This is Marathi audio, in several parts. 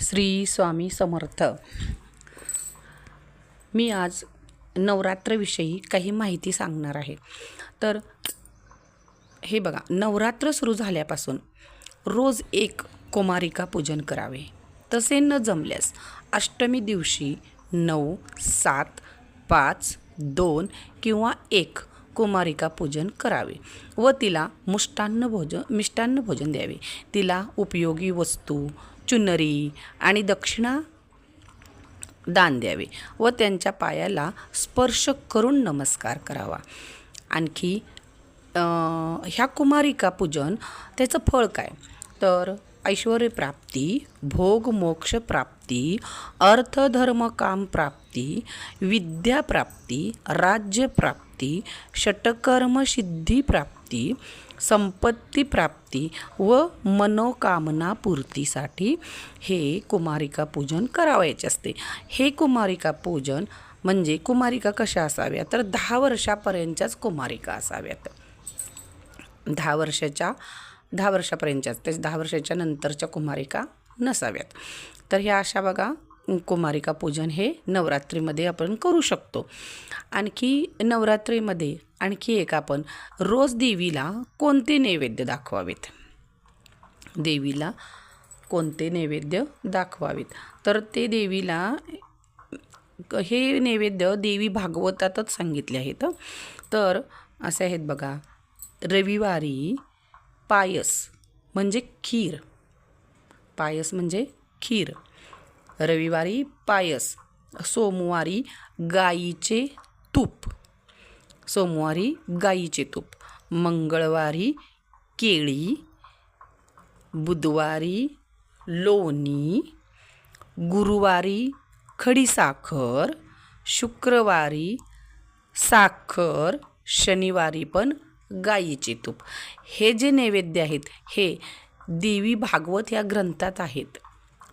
श्री स्वामी समर्थ. मी आज नवरात्रविषयी काही माहिती सांगणार आहे. तर हे बघा नवरात्र सुरू झाल्यापासून रोज एक कुमारिका पूजन करावे. तसे न जमल्यास अष्टमी दिवशी नऊ सात पाच दोन किंवा एक कुमारिका पूजन करावे व तिला मुष्टान्न भोजन मिष्टान्न भोजन द्यावे. तिला उपयोगी वस्तू चुनरी आणि दक्षिणा दान द्यावे व त्यांच्या पायाला स्पर्श करून नमस्कार करावा. आणखी ह्या कुमारिका पूजन त्याचं फळ काय? तर ऐश्वर प्राप्ती भोग मोक्ष प्राप्ती अर्थ धर्म काम प्राप्ती विद्याप्राप्ती राज्यप्राप्ती षटकर्म सिद्धी प्राप्ती संपत्ती प्राप्ती व मनोकामना पूर्तीसाठी हे कुमारिका पूजन करावायचे असते. हे कुमारिका पूजन म्हणजे कुमारिका कशा असाव्या तर दहा वर्षापर्यंतच्याच कुमारिका असाव्यात. दहा वर्षाच्या दहा वर्षापर्यंतच्याच त्याच दहा वर्षाच्या नंतरच्या कुमारिका नसाव्यात. तर ह्या अशा बघा कुमारिका पूजन हे नवरात्रीमध्ये आपण करू शकतो. आणखी नवरात्रीमध्ये आणखी एक आपण रोज देवीला कोणते नैवेद्य दाखवावेत? देवीला कोणते नैवेद्य दाखवावेत? तर ते देवीला हे नैवेद्य देवी भागवतातच सांगितले आहेत. तर असे आहेत बघा रविवारी पायस म्हणजे खीर. पायस म्हणजे खीर. रविवारी पायस सोमवारी गाईचे तूप. सोमवारी गाईचे तूप मंगळवारी केळी बुधवारी लोणी गुरुवारी खडीसाखर शुक्रवारी साखर शनिवारी पण गाईचे तूप. हे जे नैवेद्य आहेत हे देवी भागवत या ग्रंथात आहेत.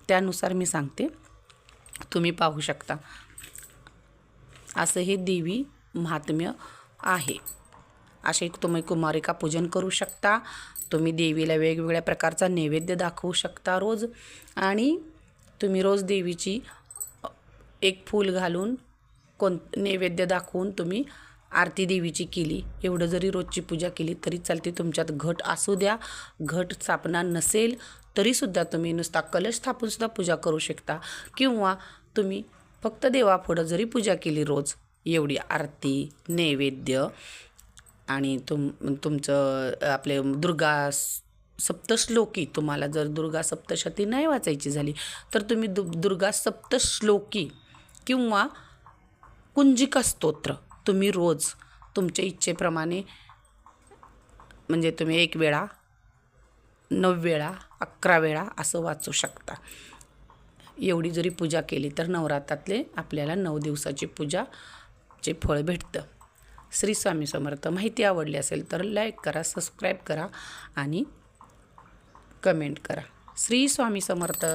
त्यानुसार मी सांगते. तुम्ही पाहू शकता. असं हे देवी महात्म्य आहे. असे तुम्ही कुमारिका पूजन करू शकता. तुम्ही देवीला वेगवेगळ्या प्रकारचा नैवेद्य दाखवू शकता रोज. आणि तुम्ही रोज देवीची एक फूल घालून कोण नैवेद्य दाखवून तुम्ही आरती देवीची केली. एवढं जरी रोजची पूजा केली तरी चालते तुमच्यात घट असू द्या. घट स्थापना नसेल तरीसुद्धा तुम्ही नुसता कलश स्थापूनसुद्धा पूजा करू शकता. किंवा तुम्ही फक्त देवापुढं जरी पूजा केली रोज एवढी आरती नैवेद्य आणि तुम तुमचं आपले दुर्गा सप्तश्लोकी तुम्हाला जर दुर्गा सप्तशती नाही वाचायची झाली तर तुम्ही दु दुर्गा सप्तश्लोकी किंवा कुंजिका स्तोत्र तुम्ही रोज तुमच्या इच्छेप्रमाणे म्हणजे तुम्ही एक वेळा नऊ वेळा अकरा वेळा असं वाचू शकता. एवढी जरी पूजा केली तर नवरात्रातले आपल्याला नऊ दिवसाची पूजा चे फळ भेटतं. श्री स्वामी समर्थ. माहिती आवडली असेल तर लाईक करा सबस्क्राईब करा आणि कमेंट करा. श्री स्वामी समर्थ.